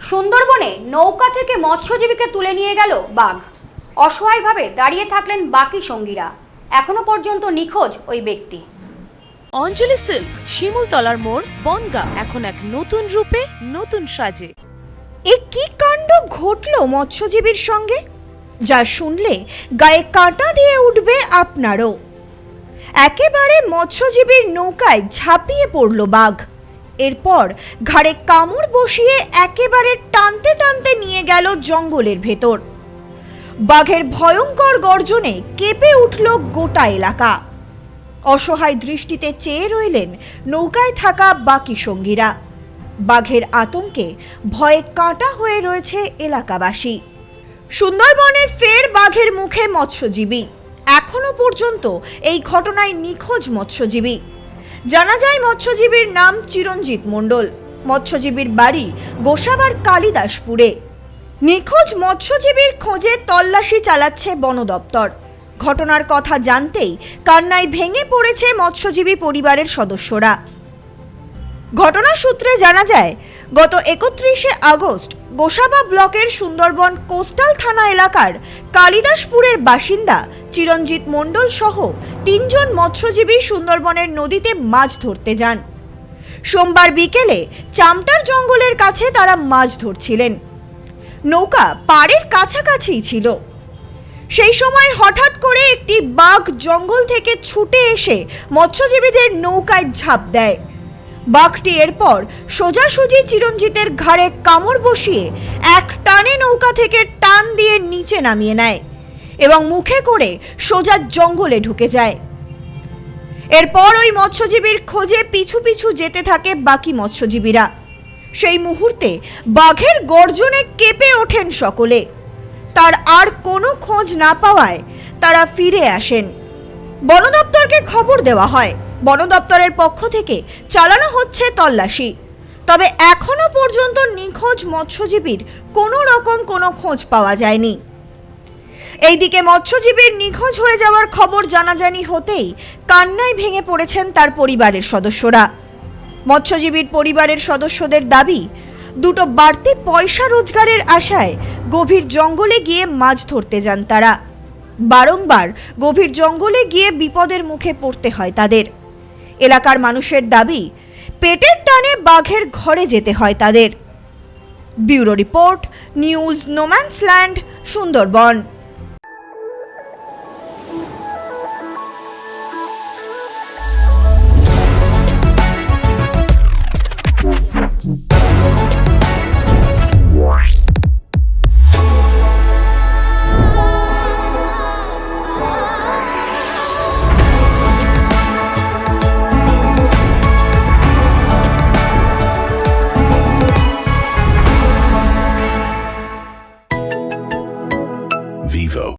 সুন্দরবনে নৌকা থেকে মৎস্যজীবীকে তুলে নিয়ে গেল বাঘ। অসহায়ভাবে দাঁড়িয়ে থাকলেন বাকি সঙ্গীরা। এখনও পর্যন্ত নিখোঁজ ওই ব্যক্তি। অঞ্জলি সিল্ক শিমুলতলার মোড় বনগা এখন এক নতুন রূপে নতুন সাজে। এ কি কাণ্ড ঘটলো মৎস্যজীবীর সঙ্গে? যা শুনলে গায়ে কাঁটা দিয়ে উঠবে আপনারও। একেবারে মৎস্যজীবীর নৌকায় ঝাঁপিয়ে পড়ল বাঘ। এরপর ঘাড়ে কামড় বসিয়ে একেবারে টানতে টানতে নিয়ে গেল জঙ্গলের ভেতর। বাঘের ভয়ঙ্কর গর্জনে কেঁপে উঠল গোটা এলাকা। অসহায় দৃষ্টিতে চেয়ে রইলেন নৌকায় থাকা বাকি সঙ্গীরা। বাঘের আতঙ্কে ভয়ে কাঁটা হয়ে রয়েছে এলাকাবাসী। সুন্দরবনে ফের বাঘের মুখে মৎস্যজীবী। এখনও পর্যন্ত এই ঘটনায় নিখোঁজ মৎস্যজীবী। জানা যায় মৎস্যজীবীর নাম চিরঞ্জিত মণ্ডল। মৎস্যজীবীর বাড়ি গোসাবার কালিদাসপুরে। নিখোঁজ মৎস্যজীবীর খোঁজে তল্লাশি চালাচ্ছে বন দপ্তর। ঘটনার কথা জানতেই কান্নায় ভেঙে পড়েছে মৎস্যজীবী পরিবারের সদস্যরা। ঘটনা সূত্রে জানা যায়, গত একত্রিশে আগস্ট গোসাবা ব্লকের সুন্দরবন কোস্টাল থানা এলাকার কালিদাসপুরের বাসিন্দা চিরঞ্জিত মণ্ডল সহ তিনজন মৎস্যজীবী সুন্দরবনের নদীতে মাছ ধরতে যান। সোমবার বিকেলে চামটার জঙ্গলের কাছে তারা মাছ ধরছিলেন। নৌকা পাড়ের কাছাকাছিই ছিল। সেই সময় হঠাৎ করে একটি বাঘ জঙ্গল থেকে ছুটে এসে মৎস্যজীবীদের নৌকায় ঝাঁপ দেয়। বাঘটি এরপর সোজাসুজি চিরঞ্জিতের ঘাড়ে কামড় বসিয়ে এক টানে নৌকা থেকে টান দিয়ে নিচে নামিয়ে নেয়। এবং মুখে করে সোজা জঙ্গলে ঢুকে যায়। এরপর ওই মৎস্যজীবীর খোঁজে পিছু পিছু যেতে থাকে বাকি মৎস্যজীবীরা। সেই মুহূর্তে বাঘের গর্জনে কেঁপে ওঠেন সকলে। তার আর কোনো খোঁজ না পাওয়ায় তারা ফিরে আসেন। বন দপ্তরকে খবর দেওয়া হয়, বন দপ্তরের পক্ষ থেকে চালানো হচ্ছে তল্লাশি। তবে এখনও পর্যন্ত নিখোঁজ মৎস্যজীবীর কোনো রকম কোনো খোঁজ পাওয়া যায়নি। এইদিকে মৎস্যজীবীর নিখোঁজ হয়ে যাওয়ার খবর জানাজানি হতেই কান্নায় ভেঙে পড়েছেন তার পরিবারের সদস্যরা। মৎস্যজীবীর পরিবারের সদস্যদের দাবি, দুটো বাড়তি পয়সা রোজগারের আশায় গভীর জঙ্গলে গিয়ে মাছ ধরতে যান তারা। বারংবার গভীর জঙ্গলে গিয়ে বিপদের মুখে পড়তে হয় তাদের। এলাকার মানুষের দাবি, পেটের টানে বাঘের ঘরে যেতে হয় তাদের। Bureau report, news no man's land, Sundarban.